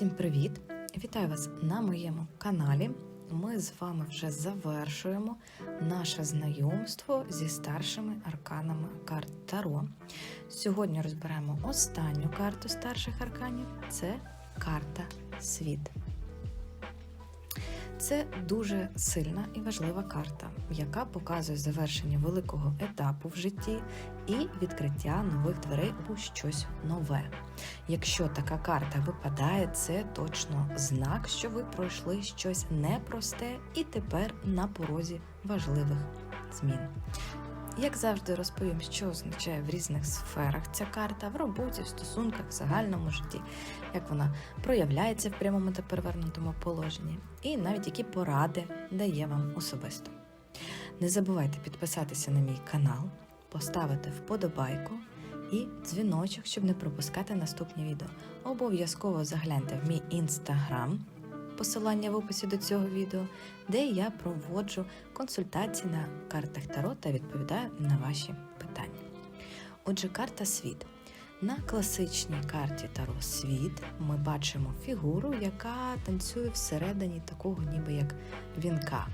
Усім привіт! Вітаю вас на моєму каналі. Ми з вами вже завершуємо наше знайомство зі старшими арканами карт Таро. Сьогодні розберемо останню карту старших арканів це карта Світ. Це дуже сильна і важлива карта, яка показує завершення великого етапу в житті і відкриття нових дверей у щось нове. Якщо така карта випадає, це точно знак, що ви пройшли щось непросте і тепер на порозі важливих змін. Як завжди, розповім, що означає в різних сферах ця карта в роботі, в стосунках, в загальному житті, як вона проявляється в прямому та перевернутому положенні, і навіть які поради дає вам особисто. Не забувайте підписатися на мій канал, поставити вподобайку і дзвіночок, щоб не пропускати наступні відео. Обов'язково загляньте в мій інстаграм, посилання в описі до цього відео, де я проводжу консультації на картах Таро та відповідаю на ваші питання. Отже, карта світ. На класичній карті Таро Світ ми бачимо фігуру, яка танцює всередині такого, ніби як вінка.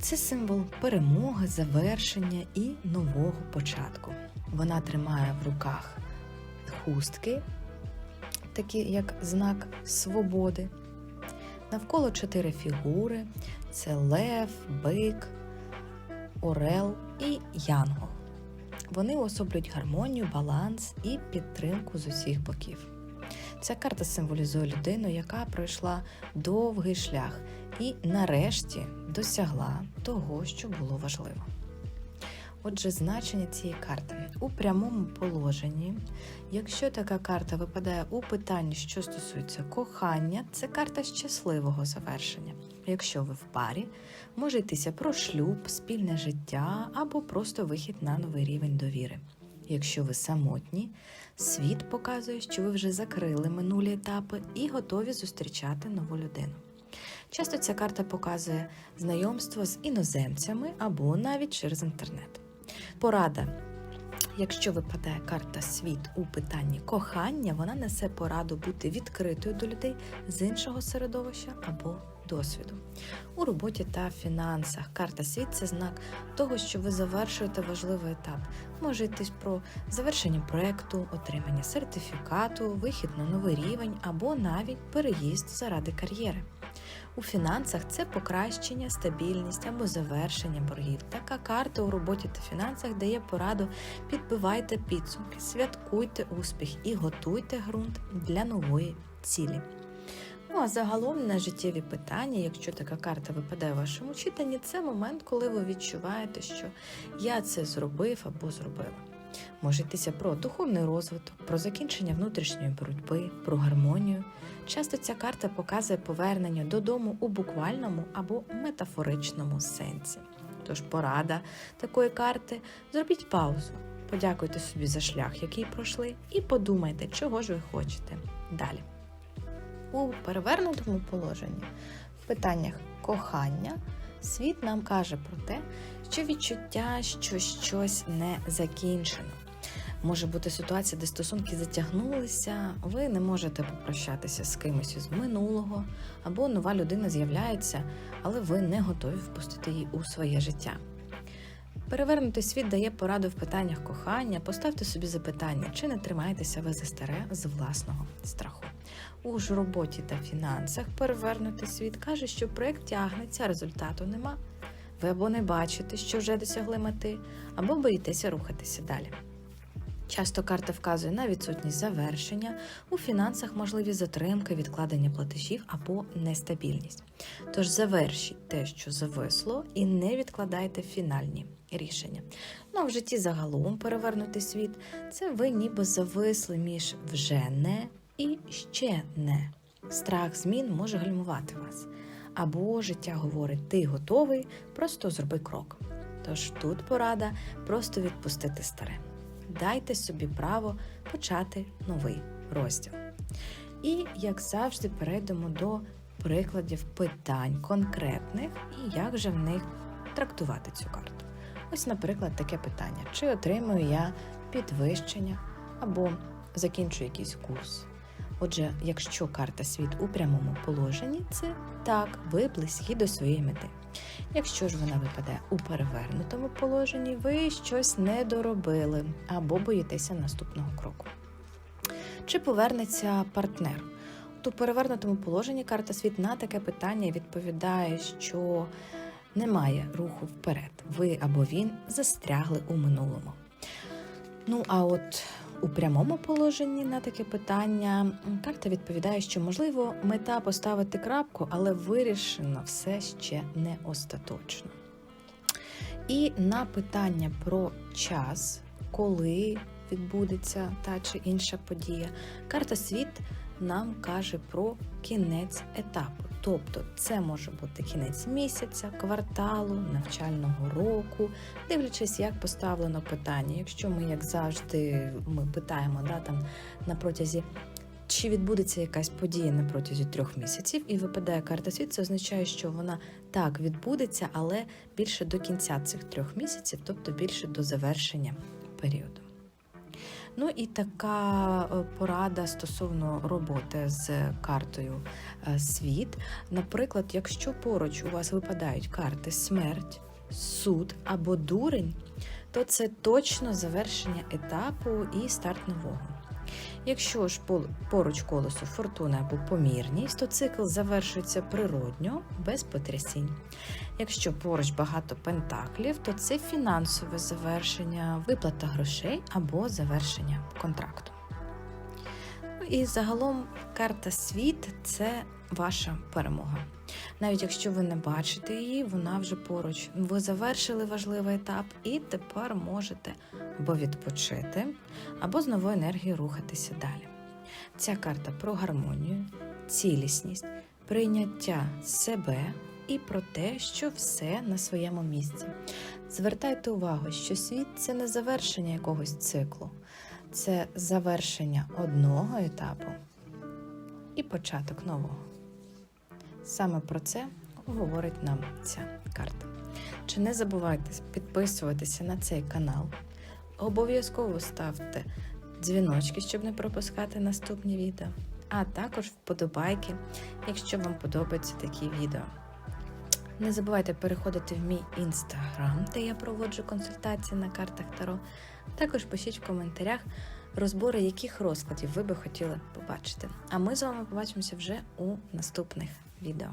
Це символ перемоги, завершення і нового початку. Вона тримає в руках хустки, такі як знак свободи. Навколо чотири фігури: це лев, бик, орел і янгол. Вони особлюють гармонію, баланс і підтримку з усіх боків. Ця карта символізує людину, яка пройшла довгий шлях і нарешті досягла того, що було важливо. Отже, значення цієї карти у прямому положенні. Якщо така карта випадає у питанні, що стосується кохання, це карта щасливого завершення. Якщо ви в парі, може йтися про шлюб, спільне життя або просто вихід на новий рівень довіри. Якщо ви самотні, світ показує, що ви вже закрили минулі етапи і готові зустрічати нову людину. Часто ця карта показує знайомство з іноземцями або навіть через інтернет. Порада. Якщо випадає карта світ у питанні кохання, вона несе пораду бути відкритою до людей з іншого середовища або досвіду. У роботі та фінансах карта світ це знак того, що ви завершуєте важливий етап. Може йтись про завершення проекту, отримання сертифікату, вихід на новий рівень або навіть переїзд заради кар'єри. У фінансах це покращення, стабільність або завершення боргів. Така карта у роботі та фінансах дає пораду підбивайте підсумки, святкуйте успіх і готуйте ґрунт для нової цілі. Ну а загалом на життєві питання, якщо така карта випадає в вашому читанні, це момент, коли ви відчуваєте, що я це зробив або зробила. Може йтися про духовний розвиток, про закінчення внутрішньої боротьби, про гармонію. Часто ця карта показує повернення додому у буквальному або метафоричному сенсі. Тож порада такої карти зробіть паузу, подякуйте собі за шлях, який пройшли, і подумайте, чого ж ви хочете далі. У перевернутому положенні в питаннях кохання світ нам каже про те, що відчуття, що щось не закінчено. Може бути ситуація, де стосунки затягнулися, ви не можете попрощатися з кимось із минулого, або нова людина з'являється, але ви не готові впустити її у своє життя. Перевернутий світ дає пораду в питаннях кохання, поставте собі запитання, чи не тримаєтеся ви за старе з власного страху. У ж роботі та фінансах перевернутий світ каже, що проєкт тягнеться, результату нема. Ви або не бачите, що вже досягли мети, або боїтеся рухатися далі. Часто карта вказує на відсутність завершення, у фінансах можливі затримки, відкладення платежів або нестабільність. Тож завершіть те, що зависло, і не відкладайте фінальні рішення. Ну а в житті загалом перевернутий світ це ви ніби зависли між вже не і ще не. Страх змін може гальмувати вас. Або життя говорить, ти готовий, просто зроби крок. Тож тут порада просто відпустити старе дайте собі право почати новий розділ. І, як завжди, перейдемо до прикладів питань конкретних і як же в них трактувати цю карту. Ось, наприклад, таке питання: чи отримую я підвищення або закінчу якийсь курс, Отже, якщо карта світ у прямому положенні, це так, ви близькі до своєї мети. Якщо ж вона випадає у перевернутому положенні, ви щось не доробили або боїтеся наступного кроку. Чи повернеться партнер? У перевернутому положенні карта світ на таке питання відповідає, що немає руху вперед. Ви або він застрягли у минулому. Ну а от у прямому положенні на таке питання карта відповідає, що можливо мета поставити крапку, але вирішено все ще не остаточно. І на питання про час, коли відбудеться та чи інша подія, карта світ нам каже про кінець етапу. Тобто це може бути кінець місяця, кварталу, навчального року, дивлячись, як поставлено питання. Якщо ми, як завжди, ми питаємо да, там, на протязі. Чи відбудеться якась подія на протязі трьох місяців і випадає карта світ, це означає, що вона так відбудеться, але більше до кінця цих трьох місяців, тобто більше до завершення періоду. Ну і така е, порада стосовно роботи з картою е, світ. Наприклад, якщо поруч у вас випадають карти смерть, суд або дурень, то це точно завершення етапу і старт нового. Якщо ж поруч колесу фортуна або помірність, то цикл завершується природньо, без потрясінь. Якщо поруч багато пентаклів, то це фінансове завершення, виплата грошей або завершення контракту. І загалом карта світ це ваша перемога. Навіть якщо ви не бачите її, вона вже поруч. Ви завершили важливий етап і тепер можете або відпочити, або з новою енергією рухатися далі. Ця карта про гармонію, цілісність, прийняття себе і про те, що все на своєму місці. Звертайте увагу, що світ це не завершення якогось циклу, це завершення одного етапу і початок нового. Саме про це говорить нам ця карта. Чи не забувайте підписуватися на цей канал. Обов'язково ставте дзвіночки, щоб не пропускати наступні відео, а також вподобайки, якщо вам подобаються такі відео. Не забувайте переходити в мій інстаграм, де я проводжу консультації на картах Таро. Також пишіть в коментарях розбори, яких розкладів ви би хотіли побачити. А ми з вами побачимося вже у наступних відео.